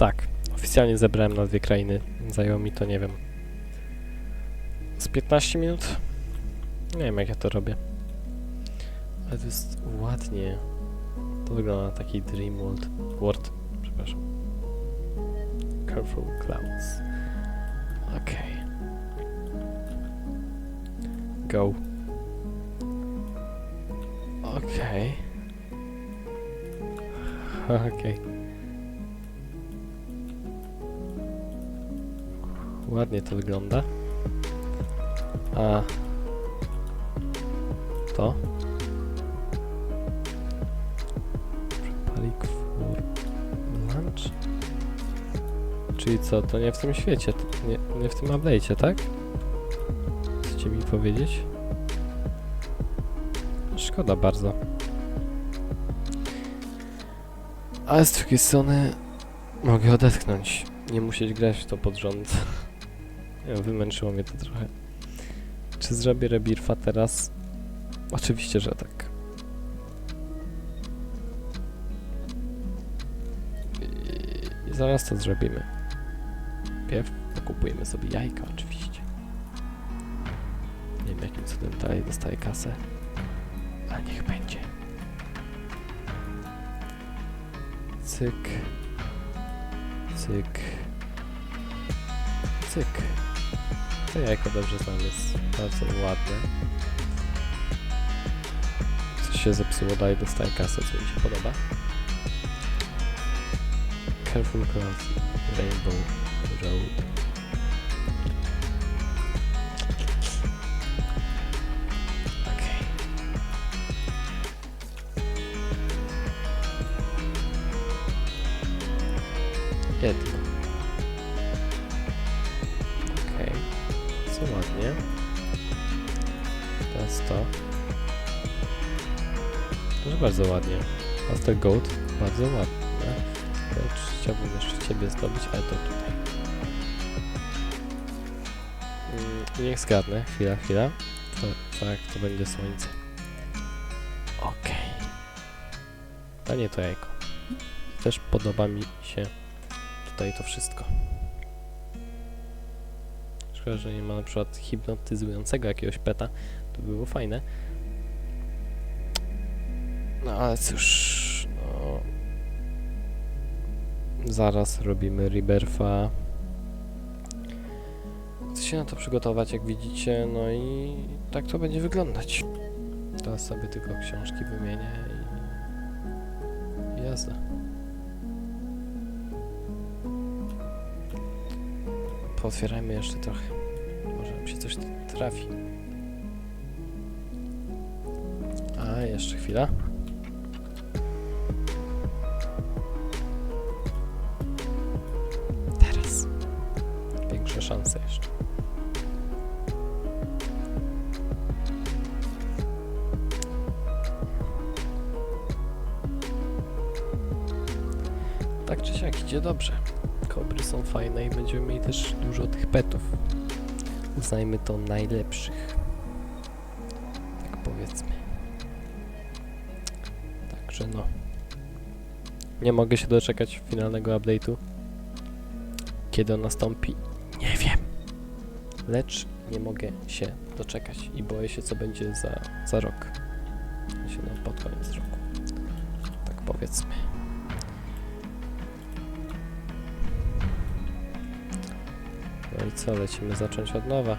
Tak, oficjalnie zebrałem na dwie krainy. Zajęło mi to, nie wiem, z 15 minut? Nie wiem, jak ja to robię. Ale to jest ładnie. To wygląda na taki Dream World. World, przepraszam. Careful Clouds. Okej. Go. Okej. Okej. Ładnie to wygląda. A to? Palik for lunch? Czyli co, to nie w tym świecie, nie, nie w tym update'cie, tak? Chcecie mi powiedzieć? Szkoda bardzo. Ale z drugiej strony mogę odetchnąć. Nie musieć grać w to pod rząd. Wymęczyło mnie to trochę. Czy zrobię rebirfa teraz? Oczywiście, że tak. I, zaraz to zrobimy. Pierw pokupujemy sobie jajka oczywiście. Nie wiem jakim cudem dalej dostaję kasę. A niech będzie. Cyk. Cyk. Cyk. To dobrze znam, jest bardzo ładne. Coś się zepsuło, dalej dostaję kasę, co mi się podoba. Careful Cross Rainbow Road. Bardzo ładnie. Master Goat. Bardzo ładnie. Lecz chciałbym jeszcze ciebie zdobyć, ale to tutaj. Mm, niech zgadnę. Chwila, chwila. To, tak, to będzie słońce. Okej. To nie to jajko. Też podoba mi się tutaj to wszystko. Szkoda, że nie ma na przykład hipnotyzującego jakiegoś peta. To by było fajne. No ale cóż, no... Zaraz robimy Rebirfa. Chcę się na to przygotować, jak widzicie, no i tak to będzie wyglądać. Teraz sobie tylko książki wymienię i... jazda. Pootwierajmy jeszcze trochę. Może mi się coś trafi. A, jeszcze chwila. Tak czy siak idzie dobrze. Kobry są fajne i będziemy mieli też dużo tych petów. Uznajmy to najlepszych. Tak powiedzmy. Także no. Nie mogę się doczekać finalnego update'u. Kiedy on nastąpi? Nie wiem. Lecz nie mogę się doczekać i boję się co będzie za, za rok. Się pod koniec roku. Tak powiedzmy. I co, lecimy zacząć od nowa.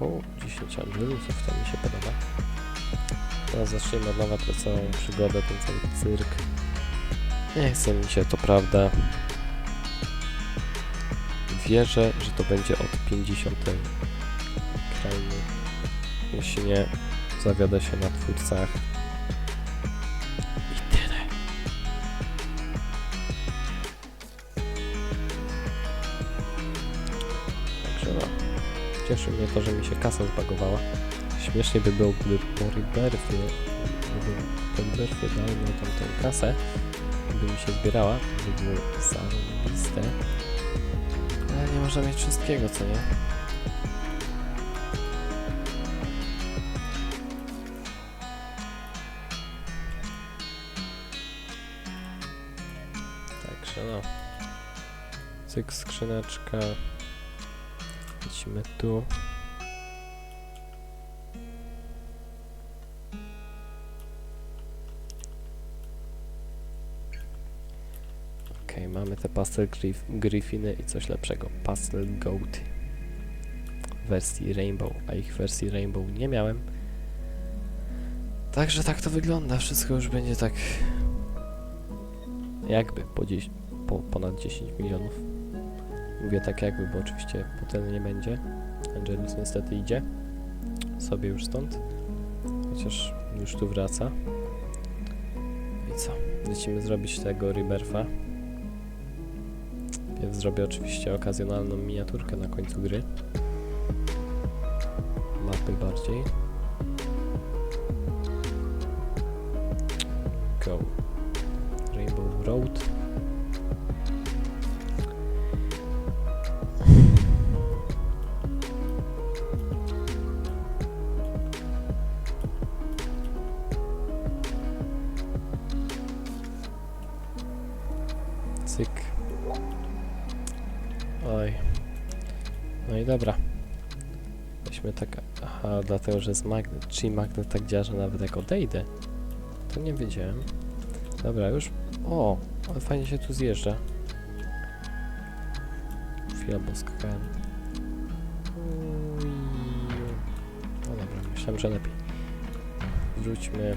O, 10 angelusów, to mi się podoba. Teraz zaczniemy od nowa tę całą przygodę, ten cały cyrk. Nie chce mi się, to prawda. Wierzę, że to będzie od 50 krainy. Jeśli nie, zawiodę się na twórcach. Cieszy mnie to, że mi się kasa zbagowała. Śmiesznie by było, gdyby po Rebirthie, gdyby po Rebirthie dał mi tam tą kasę, by mi się zbierała, to by było zarobiste. Ale nie można mieć wszystkiego, co nie? Dobrze, no. Cyk, skrzyneczka. Lecimy tu. Okej, mamy te Pastel Grif Griffiny i coś lepszego. Pastel Goat wersji Rainbow, a ich wersji Rainbow nie miałem. Także tak to wygląda. Wszystko już będzie tak jakby po, dzies- po ponad 10 milionów. Mówię tak jakby, bo oczywiście potem nie będzie. Angelus niestety idzie sobie już stąd. Chociaż już tu wraca. I co? Lecimy zrobić tego Rebirtha. Pierw zrobię oczywiście okazjonalną miniaturkę na końcu gry. Mapy bardziej. Oj. No i dobra. Weźmy tak. Aha, dlatego, że jest magnet. Czyli magnet tak działa, że nawet jak odejdę. To nie wiedziałem. Dobra, już. O, ale fajnie się tu zjeżdża. Chwila, bo skakałem. No dobra, myślałem, że lepiej. Wróćmy.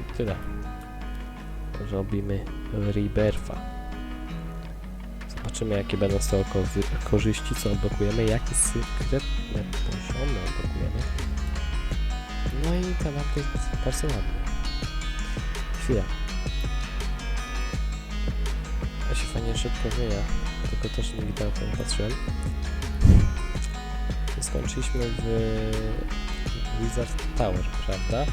I tyle. Robimy Rebirtha. Zobaczymy, jakie będą z tego ko- korzyści, co odblokujemy, jakie sekretne poziomy odblokujemy. No i ten update bardzo ładny. Chwila. Się fajnie szybko zmienia, tylko też nigdy na to patrzyłem. Skończyliśmy w Wizard Tower, prawda?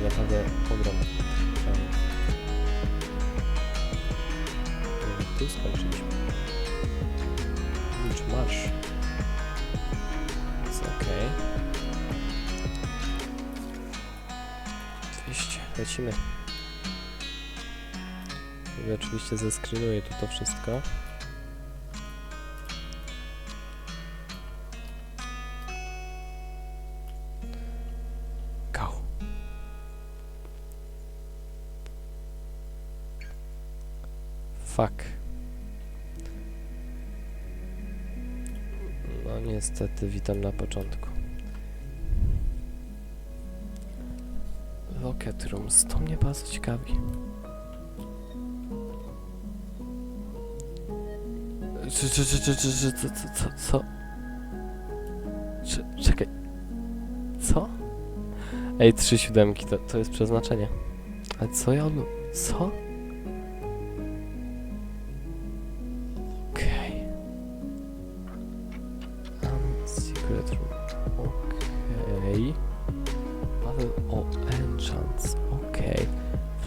Tutaj naprawdę. Nie, Tu skończyliśmy. Licz marsz. Jest okej. 200. Lecimy. I oczywiście zeskrynuję tu to wszystko. Niestety, witam na początku. Locket Rooms, to mnie bardzo ciekawi. Czy, czy, czy, czy, czy, czy, co, co, co? Czy, czekaj. Co? Ej, trzy siódemki, to, to jest przeznaczenie. Ale co ja. Co?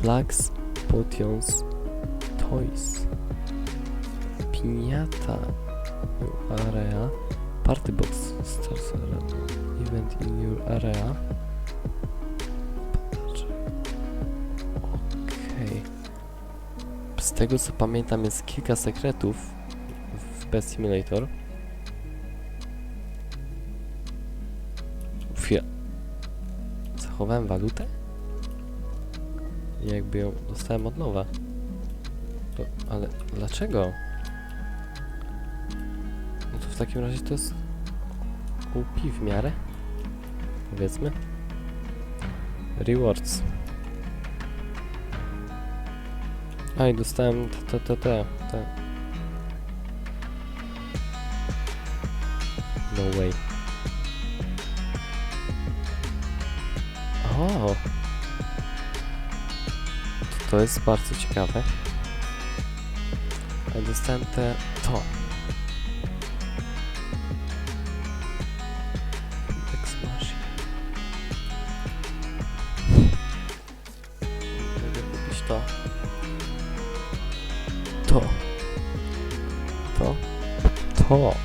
Flags, potions, toys. Piniata. New area. Party box. Arena. Event in your area. Okej. Z tego co pamiętam jest kilka sekretów w Pet Simulator. Chwila. Zachowałem walutę? Jakby ją dostałem od nowa. To, ale dlaczego? No to w takim razie to jest OP w miarę? Powiedzmy. Rewards. A i dostałem te, te, te, te, te. No way. O! To, jest bardzo ciekawe. Dostałem te... to. Mogę kupić to. To. To. To.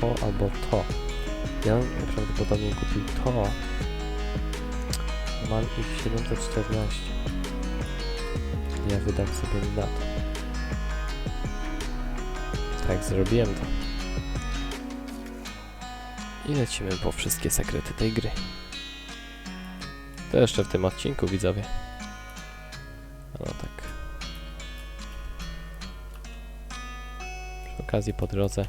to albo to. Ja prawdopodobnie kupił to. Mam ich 714. Ja wydam sobie na to. Tak, zrobiłem to. I lecimy po wszystkie sekrety tej gry. To jeszcze w tym odcinku, widzowie. No tak. Przy okazji po drodze.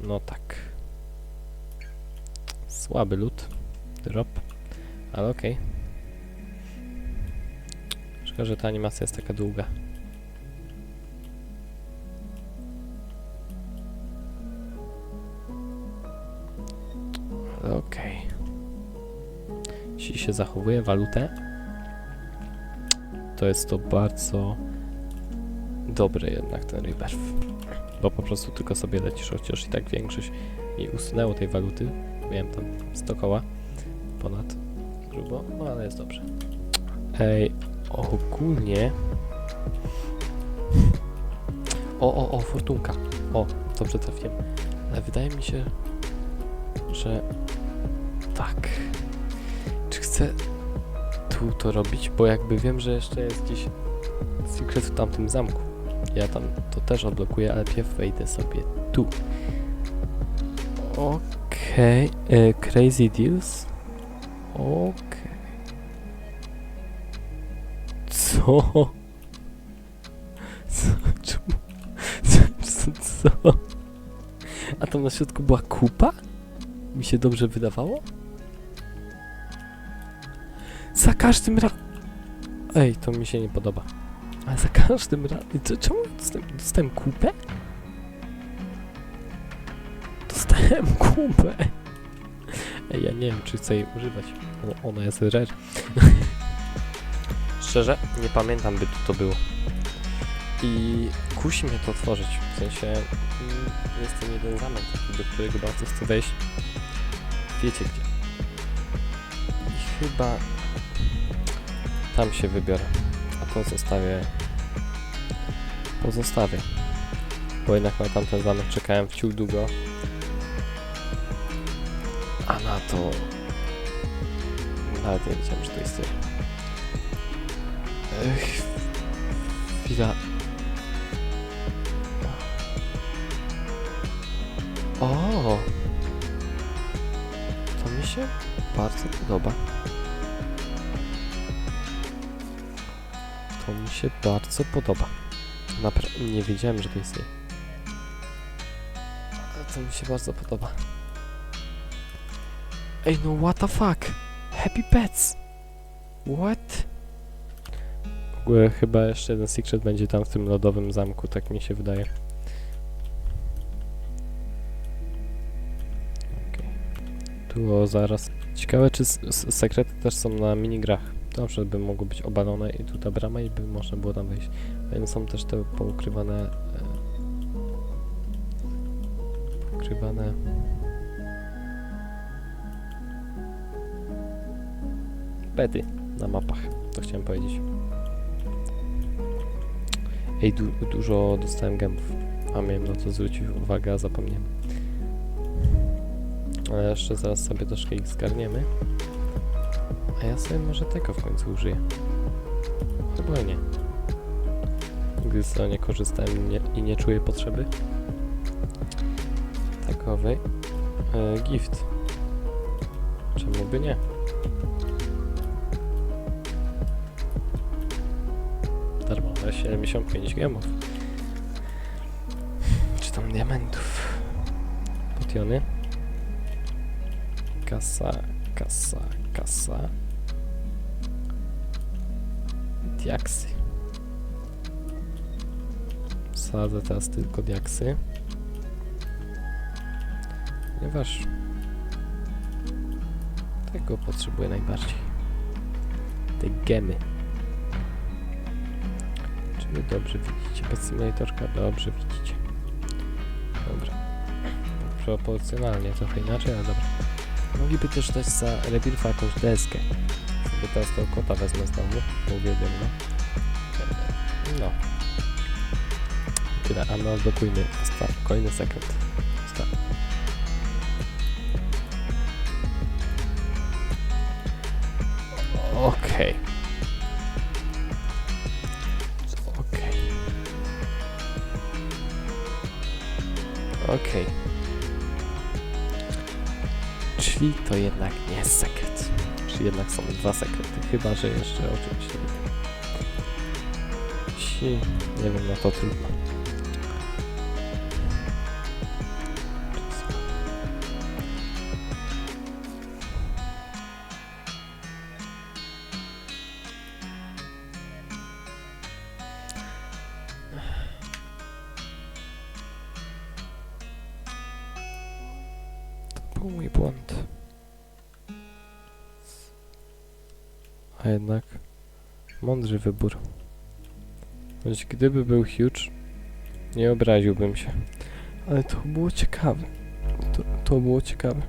No tak. Słaby lód. Drop. Ale okej. Że ta animacja jest taka długa. Okej. Jeśli się zachowuje walutę, to jest to bardzo dobry jednak ten reverb. Bo po prostu tylko sobie lecisz, chociaż i tak większość mi usunęło tej waluty. Miałem tam 100 koła ponad grubo, no ale jest dobrze. Ej, ogólnie... O, o, o, fortunka. O, dobrze trafiłem. Ale wydaje mi się, że tak. Czy chcę tu to robić? Bo jakby wiem, że jeszcze jest gdzieś secret w tamtym zamku. Ja tam to też odblokuję, ale pierw wejdę sobie tu. Okej. e, Crazy deals? Okej. Co? Co? Czemu? Co? Co? A tam na środku była kupa? Mi się dobrze wydawało? Za każdym razem... Ej, to mi się nie podoba. Ale za każdym razem... Czemu dostałem, dostałem kupę? Dostałem kupę. Ej, ja nie wiem, czy chcę jej używać. O, ona jest rare. Szczerze, nie pamiętam, by to było. I kusi mnie to otworzyć. W sensie, mm, jest ten jeden zamek do którego bardzo chcę wejść. Wiecie gdzie. I chyba tam się wybiorę. A to zostawię. Pozostawię. Bo jednak na tamten zamek czekałem wciąż długo. A na to... Nawet nie wiedziałem, że to istnieje. Ech, chwila. O! To mi się bardzo podoba. To mi się bardzo podoba. Naprawdę nie wiedziałem, że to istnieje. Ale to mi się bardzo podoba. Ej, no what the fuck? Happy Pets! What? Ogóle chyba jeszcze jeden secret będzie tam w tym lodowym zamku, tak mi się wydaje. Okej. Tu o, zaraz. Ciekawe, czy sekrety też są na minigrach. Dobrze by mogło być obalone i tu ta brama i by można było tam wejść. Więc są też te poukrywane... E, poukrywane... Pety na mapach, to chciałem powiedzieć. Ej, du dużo dostałem gemów, a miałem na to zwrócić uwagę, a zapomniałem. Ale jeszcze zaraz sobie troszkę ich zgarniemy. A ja sobie może tego w końcu użyję. Chyba nie. Gdy z tego nie korzystałem i nie, i nie czuję potrzeby. Takowej. E, gift. Czemu by nie? 75 gemów. Czy tam diamentów? Potiony. Kasa, kasa, kasa. Diaksy. Sadzę teraz tylko diaksy. Ponieważ tego potrzebuję najbardziej. Te gemy. Dobrze widzicie? Bez simulatorka dobrze widzicie. Dobra. Proporcjonalnie, trochę inaczej, ale dobra. Mogliby też dać za rebirfa jakąś deskę. Sobie teraz tego kota wezmę znowu, bo uwielbiam go. No. tyle, a my odblokujmy kolejny sekret. Sta- Okej. Okej. Okej. Czyli to jednak nie jest sekret. Czy jednak są dwa sekrety, chyba że jeszcze oczywiście nie wiem. Jeśli nie wiem, no to trudno. Mądry wybór. Choć gdyby był huge, nie obraziłbym się. Ale to było ciekawe. To, to było ciekawe.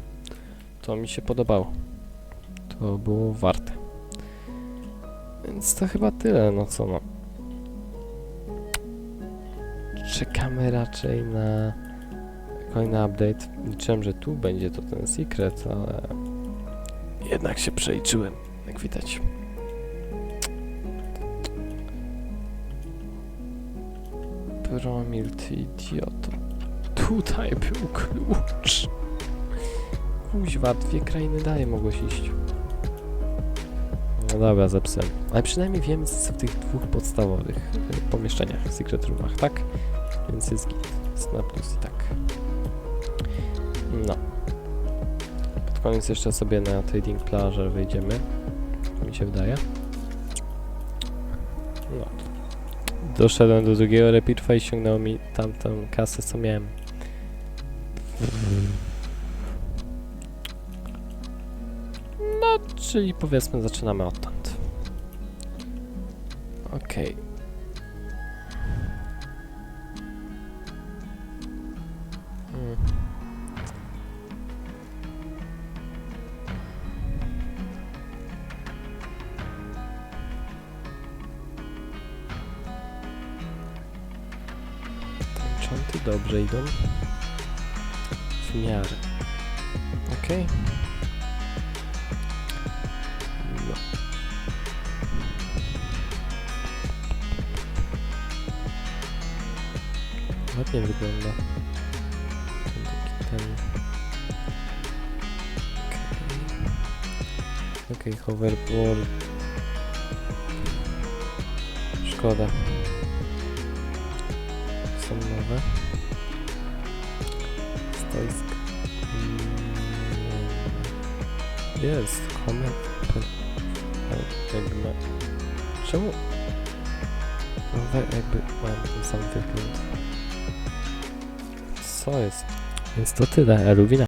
To mi się podobało. To było warte. Więc to chyba tyle, no co no. Czekamy raczej na kolejny update. Liczyłem, że tu będzie to ten secret, ale jednak się przeliczyłem, jak widać. Promil, ty idioto. Tutaj był klucz. Kuźwa, dwie krainy dalej mogłeś iść. No dobra, zepsułem. Ale przynajmniej wiemy co w tych dwóch podstawowych y, pomieszczeniach, secret roomach, tak? Więc jest git. Jest na plus i tak. No. Pod koniec jeszcze sobie na trading plażę wyjdziemy. Mi się wydaje. Doszedłem do drugiego repeatwa i ściągnęło mi tamtą kasę, co miałem. No, czyli powiedzmy zaczynamy odtąd. Okej. Mm. Dobrze idą. W miarę. Okej. No. Ładnie wygląda. Ten taki ten... Okej, okay. hoverboard. Szkoda. Są nowe. Mm, komet. Ale jakby ma... Czemu? No we- jakby mają ten sam.